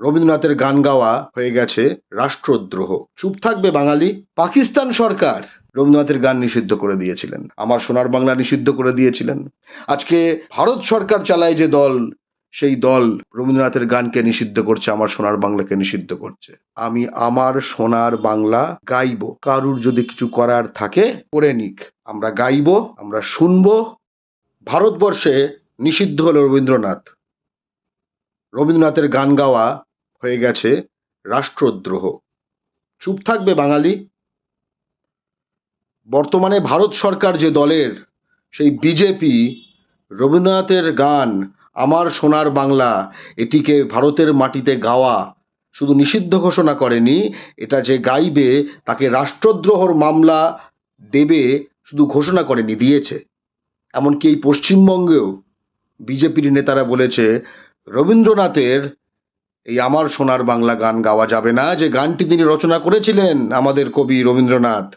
রবীন্দ্রনাথের গান গাওয়া হয়ে গেছে রাষ্ট্রদ্রোহ। চুপ থাকবে বাঙালি? পাকিস্তান সরকার। রবীন্দ্রনাথের গান নিষিদ্ধ করে দিয়েছিলেন। আমার সোনার বাংলা নিষিদ্ধ করে দিয়েছিলেন। আজকে ভারত সরকার চালায় যে দল, সেই দল রবীন্দ্রনাথের গানকে নিষিদ্ধ করছে, আমার সোনার বাংলাকে নিষিদ্ধ করছে। আমি আমার সোনার বাংলা গাইব। কারুর যদি কিছু করার থাকে, করে নিক। আমরা গাইব, আমরা শুনব। ভারতবর্ষে নিষিদ্ধ হলো রবীন্দ্রনাথ। রবীন্দ্রনাথের গান গাওয়া হয়ে গেছে রাষ্ট্রদ্রোহ। চুপ থাকবে বাঙালি? বর্তমানে ভারত সরকার যে দলের, সেই বিজেপি, রবীন্দ্রনাথের গান, আমার সোনার বাংলা, এটিকে ভারতের মাটিতে গাওয়া, শুধু নিষিদ্ধ ঘোষণা করেনি, এটা যে গাইবে, তাকে রাষ্ট্রদ্রোহর মামলা দেবে, শুধু ঘোষণা করেনি, দিয়েছে। এমনকি এই পশ্চিমবঙ্গেও বিজেপির নেতারা বলেছে, রবীন্দ্রনাথের এই আমার সোনার বাংলা গান গাওয়া যাবে না। যে গানটি তিনি রচনা করেছিলেন আমাদের কবি রবীন্দ্রনাথ,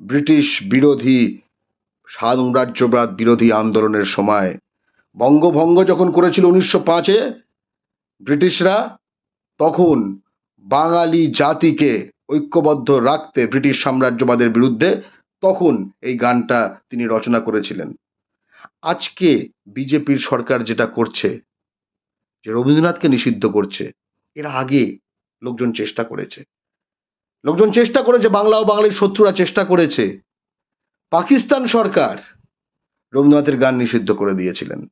ব্রিটিশ বিরোধী সাম্রাজ্যবাদ বিরোধী আন্দোলনের সময়। বঙ্গভঙ্গ যখন করেছিল উনিশশো পাঁচে ব্রিটিশরা, তখন বাঙালি জাতিকে ঐক্যবদ্ধ রাখতে ব্রিটিশ সাম্রাজ্যবাদের বিরুদ্ধে তখন এই গানটা তিনি রচনা করেছিলেন। আজকে বিজেপির সরকার যেটা করছে, যে রবীন্দ্রনাথকে নিষিদ্ধ করছে এর আগে লোকজন চেষ্টা করেছে। লোকজন চেষ্টা করেছে, বাংলা ও বাঙালির শত্রুরা চেষ্টা করেছে। পাকিস্তান সরকার রবীন্দ্রনাথের গান নিষিদ্ধ করে দিয়েছিলেন।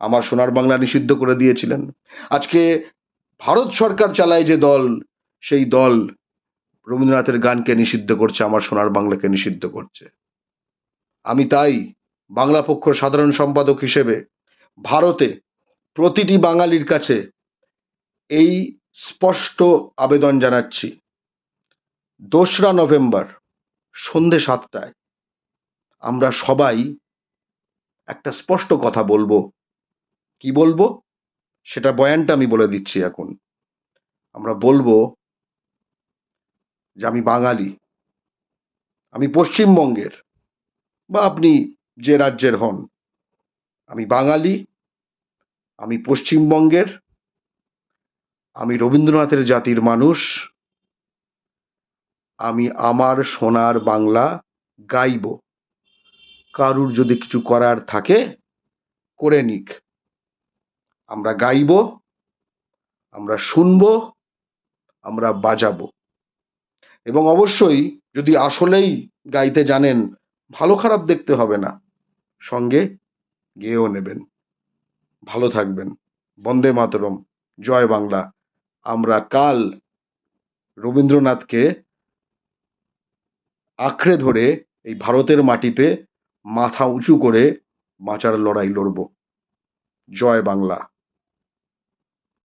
আমার সোনার বাংলা নিষিদ্ধ করে দিয়েছিলেন। আজকে ভারত সরকার চালায় যে দল, সেই দল রবীন্দ্রনাথের গানকে নিষিদ্ধ করছে, আমার সোনার বাংলাকে নিষিদ্ধ করছে। আমি তাই বাংলা পক্ষ সাধারণ সম্পাদক হিসেবে ভারতে প্রতিটি বাঙালির কাছে এই স্পষ্ট আবেদন জানাচ্ছি। দোসরা নভেম্বর, সন্ধে সাতটায় আমরা সবাই একটা স্পষ্ট কথা বলব। কি বলব? সেটা বয়ানটা আমি বলে দিচ্ছি এখন। আমরা বলব যে আমি বাঙালি। আমি পশ্চিমবঙ্গের বা আপনি যে রাজ্যের হন, আমি বাঙালি, আমি পশ্চিমবঙ্গের আমি রবীন্দ্রনাথের জাতির মানুষ, আমি আমার সোনার বাংলা গাইব। কারুর যদি কিছু করার থাকে, করে নিক। আমরা গাইব, আমরা শুনব, আমরা বাজাবো। এবং অবশ্যই যদি আসলেই গাইতে জানেন, ভালো খারাপ দেখতে হবে না। সঙ্গে গেয়েও নেবেন। ভালো থাকবেন। বন্দে মাতরম। জয় বাংলা। আমরা কাল রবীন্দ্রনাথকে আঁকড়ে ধরে এই ভারতের মাটিতে মাথা উঁচু করে বাঁচার লড়াই লড়বো। জয় বাংলা।